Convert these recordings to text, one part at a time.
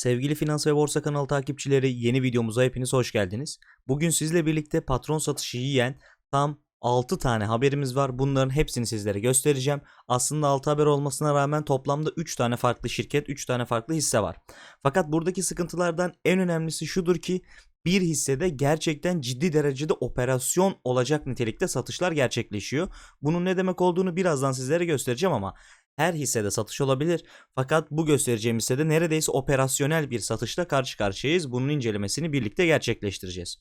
Sevgili Finans ve Borsa kanalı takipçileri yeni videomuza hepiniz hoş geldiniz. Bugün sizle birlikte patron satışı yiyen tam 6 tane haberimiz var. Bunların hepsini sizlere göstereceğim. Aslında 6 haber olmasına rağmen toplamda 3 tane farklı şirket, 3 tane farklı hisse var. Fakat buradaki sıkıntılardan en önemlisi şudur ki bir hissede gerçekten ciddi derecede operasyon olacak nitelikte satışlar gerçekleşiyor. Bunun ne demek olduğunu birazdan sizlere göstereceğim ama her hissede satış olabilir. Fakat bu göstereceğim hissede neredeyse operasyonel bir satışla karşı karşıyayız. Bunun incelemesini birlikte gerçekleştireceğiz.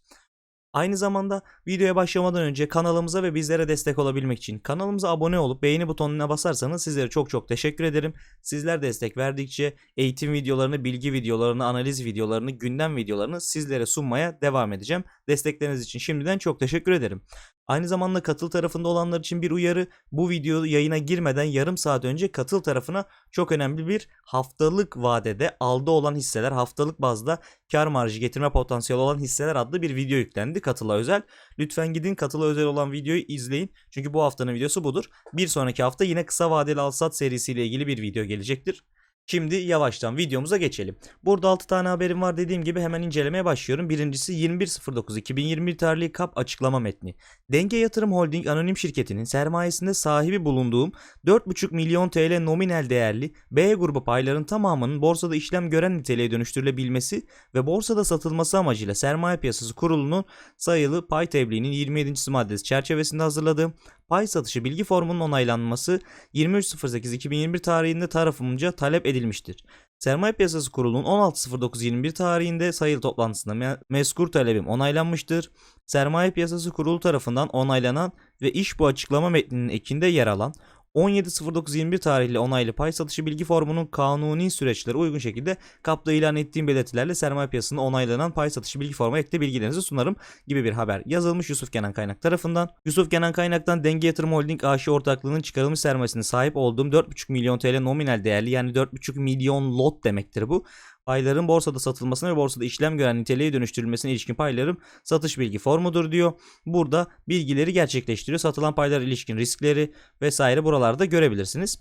Aynı zamanda videoya başlamadan önce kanalımıza ve bizlere destek olabilmek için kanalımıza abone olup beğeni butonuna basarsanız sizlere çok çok teşekkür ederim. Sizler destek verdikçe eğitim videolarını, bilgi videolarını, analiz videolarını, gündem videolarını sizlere sunmaya devam edeceğim. Destekleriniz için şimdiden çok teşekkür ederim. Aynı zamanda katıl tarafında olanlar için bir uyarı. Bu video yayına girmeden yarım saat önce katıl tarafına çok önemli bir haftalık vadede aldı olan hisseler haftalık bazda kar marjı getirme potansiyeli olan hisseler adlı bir video yüklendi katıla özel. Lütfen gidin katıla özel olan videoyu izleyin. Çünkü bu haftanın videosu budur. Bir sonraki hafta yine kısa vadeli alsat serisiyle ilgili bir video gelecektir. Şimdi yavaştan videomuza geçelim. Burada 6 tane haberim var dediğim gibi hemen incelemeye başlıyorum. Birincisi 21.09.2021 tarihli KAP açıklama metni. Denge Yatırım Holding anonim şirketinin sermayesinde sahibi bulunduğum 4,5 milyon TL nominal değerli B grubu payların tamamının borsada işlem gören niteliğe dönüştürülebilmesi ve borsada satılması amacıyla Sermaye Piyasası Kurulu'nun sayılı pay tebliğinin 27. maddesi çerçevesinde hazırladığım pay satışı bilgi formunun onaylanması 23.08.2021 tarihinde tarafımca talep edilmiştir. Sermaye Piyasası Kurulu'nun 16.09.21 tarihinde sayılı toplantısında me- mezkur talebim onaylanmıştır. Sermaye Piyasası Kurulu tarafından onaylanan ve iş bu açıklama metninin ekinde yer alan 17.09.21 tarihli onaylı pay satışı bilgi formunun kanuni süreçlere uygun şekilde kapta ilan ettiğim belirtilerle sermaye piyasasında onaylanan pay satışı bilgi formu ekle bilgilerinizi sunarım gibi bir haber yazılmış Yusuf Kenan Kaynak tarafından. Yusuf Kenan Kaynak'tan Denge Yatırım Holding AŞ ortaklığının çıkarılmış sermayesine sahip olduğum 4,5 milyon TL nominal değerli yani 4,5 milyon lot demektir bu payların borsada satılmasına ve borsada işlem gören niteliğe dönüştürülmesine ilişkin paylarım satış bilgi formudur diyor. Burada bilgileri gerçekleştiriyor. Satılan paylara ilişkin riskleri vesaire buralarda görebilirsiniz.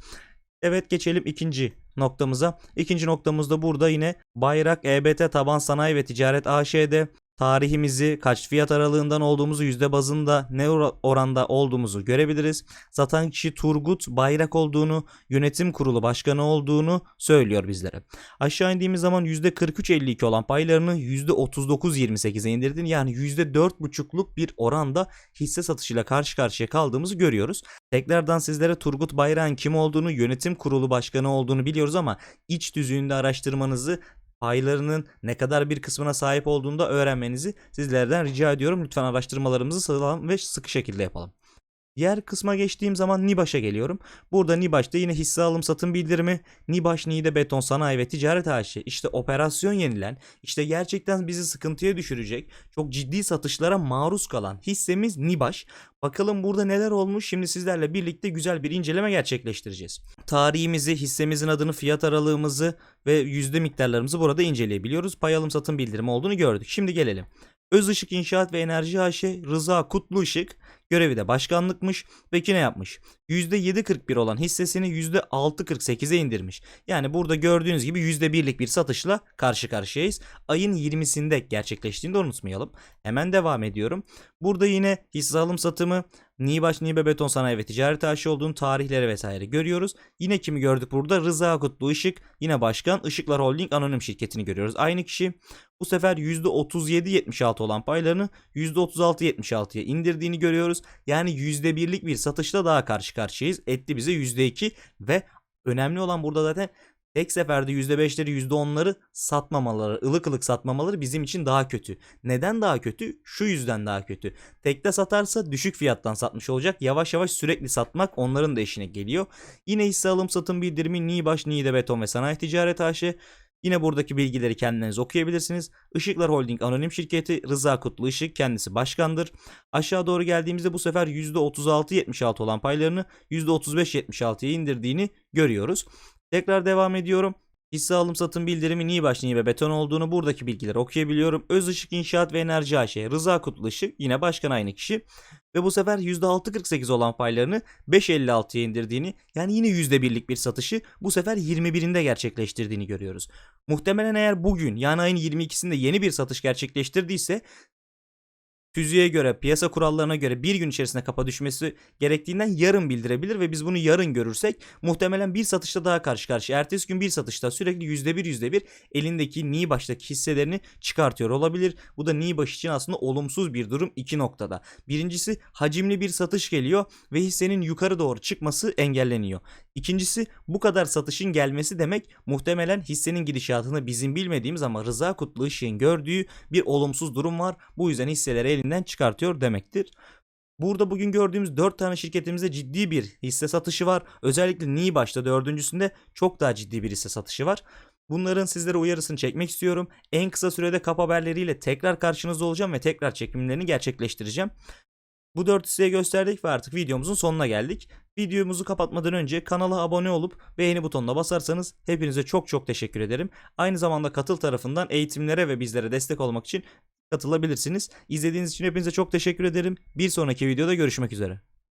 Evet geçelim ikinci noktamıza. İkinci noktamızda burada yine Bayrak EBT Taban Sanayi ve Ticaret AŞ'de tarihimizi, kaç fiyat aralığından olduğumuzu, yüzde bazında ne ora- oranda olduğumuzu görebiliriz. Satan kişi Turgut Bayrak olduğunu, yönetim kurulu başkanı olduğunu söylüyor bizlere. Aşağı indiğimiz zaman %43.52 olan paylarını %39.28'e indirdiğini yani %4.5'luk bir oranda hisse satışıyla karşı karşıya kaldığımızı görüyoruz. Tekrardan sizlere Turgut Bayrak'ın kim olduğunu, yönetim kurulu başkanı olduğunu biliyoruz ama iç düzüğünde araştırmanızı paylarının ne kadar bir kısmına sahip olduğunu da öğrenmenizi sizlerden rica ediyorum. Lütfen araştırmalarımızı sağlam ve sıkı şekilde yapalım. Diğer kısma geçtiğim zaman Nibaş'a geliyorum. Burada Nibaş'ta yine hisse alım satım bildirimi, Nibaş Niğde Beton Sanayi ve Ticaret AŞ işte operasyon yenilen, işte gerçekten bizi sıkıntıya düşürecek, çok ciddi satışlara maruz kalan hissemiz Nibaş. Bakalım burada neler olmuş şimdi sizlerle birlikte güzel bir inceleme gerçekleştireceğiz. Tarihimizi, hissemizin adını, fiyat aralığımızı ve yüzde miktarlarımızı burada inceleyebiliyoruz. Pay alım satım bildirimi olduğunu gördük. Şimdi gelelim. Öz Işık İnşaat ve Enerji AŞ Rıza Kutlu Işık görevi de başkanlıkmış ve ne yapmış? %7.41 olan hissesini %6.48'e indirmiş. Yani burada gördüğünüz gibi %1'lik bir satışla karşı karşıyayız. Ayın 20'sinde gerçekleştiğini de unutmayalım. Hemen devam ediyorum. Burada yine hisse alım satımı Nibaş Nibe Beton Sanayi ve Ticaret AŞ olduğunu tarihleri vesaire görüyoruz. Yine kimi gördük burada? Rıza Kutlu Işık yine başkan Işıklar Holding anonim şirketini görüyoruz. Aynı kişi bu sefer %37.76 olan paylarını %36.76'ya indirdiğini görüyoruz. Yani %1'lik bir satışla daha karşı karşıyayız. Etti bize %2 ve önemli olan burada zaten tek seferde %5'leri %10'ları satmamaları, ılık ılık satmamaları bizim için daha kötü. Neden daha kötü? Şu yüzden daha kötü. Tekte satarsa düşük fiyattan satmış olacak. Yavaş yavaş sürekli satmak onların da işine geliyor. Yine hisse alım satım bildirimi Nibaş, Niğde Beton ve Sanayi Ticaret AŞ. Yine buradaki bilgileri kendiniz okuyabilirsiniz. Işıklar Holding anonim şirketi Rıza Kutlu Işık kendisi başkandır. Aşağı doğru geldiğimizde bu sefer %36-76 olan paylarını %35-76'ya indirdiğini görüyoruz. Tekrar devam ediyorum. Hisse alım satım bildirimi Niğbaş Niğbe Beton olduğunu buradaki bilgileri okuyabiliyorum. Öz Işık İnşaat ve Enerji AŞ Rıza Kutlu yine başkan aynı kişi. Ve bu sefer %6.48 olan paylarını 5.56'ya indirdiğini yani yine %1'lik bir satışı bu sefer 21'inde gerçekleştirdiğini görüyoruz. Muhtemelen eğer bugün yani ayın 22'sinde yeni bir satış gerçekleştirdiyse Tüzüğe göre, piyasa kurallarına göre bir gün içerisinde kapa düşmesi gerektiğinden yarın bildirebilir ve biz bunu yarın görürsek muhtemelen bir satışta daha karşı karşıya. Ertesi gün bir satışta sürekli %1 %1 elindeki Niğbaş'taki hisselerini çıkartıyor olabilir. Bu da Niğbaş için aslında olumsuz bir durum iki noktada. Birincisi hacimli bir satış geliyor ve hissenin yukarı doğru çıkması engelleniyor. İkincisi bu kadar satışın gelmesi demek muhtemelen hissenin gidişatını bizim bilmediğimiz ama Rıza Kutlu Işık'ın gördüğü bir olumsuz durum var. Bu yüzden hisseleri elinden çıkartıyor demektir. Burada bugün gördüğümüz 4 tane şirketimizde ciddi bir hisse satışı var. Özellikle Niğbaş'ta dördüncüsünde çok daha ciddi bir hisse satışı var. Bunların sizlere uyarısını çekmek istiyorum. En kısa sürede kap haberleriyle tekrar karşınızda olacağım ve tekrar çekimlerini gerçekleştireceğim. Bu 4 hisseye gösterdik ve artık videomuzun sonuna geldik. Videomuzu kapatmadan önce kanala abone olup beğeni butonuna basarsanız hepinize çok çok teşekkür ederim. Aynı zamanda katıl tarafından eğitimlere ve bizlere destek olmak için katılabilirsiniz. İzlediğiniz için hepinize çok teşekkür ederim. Bir sonraki videoda görüşmek üzere.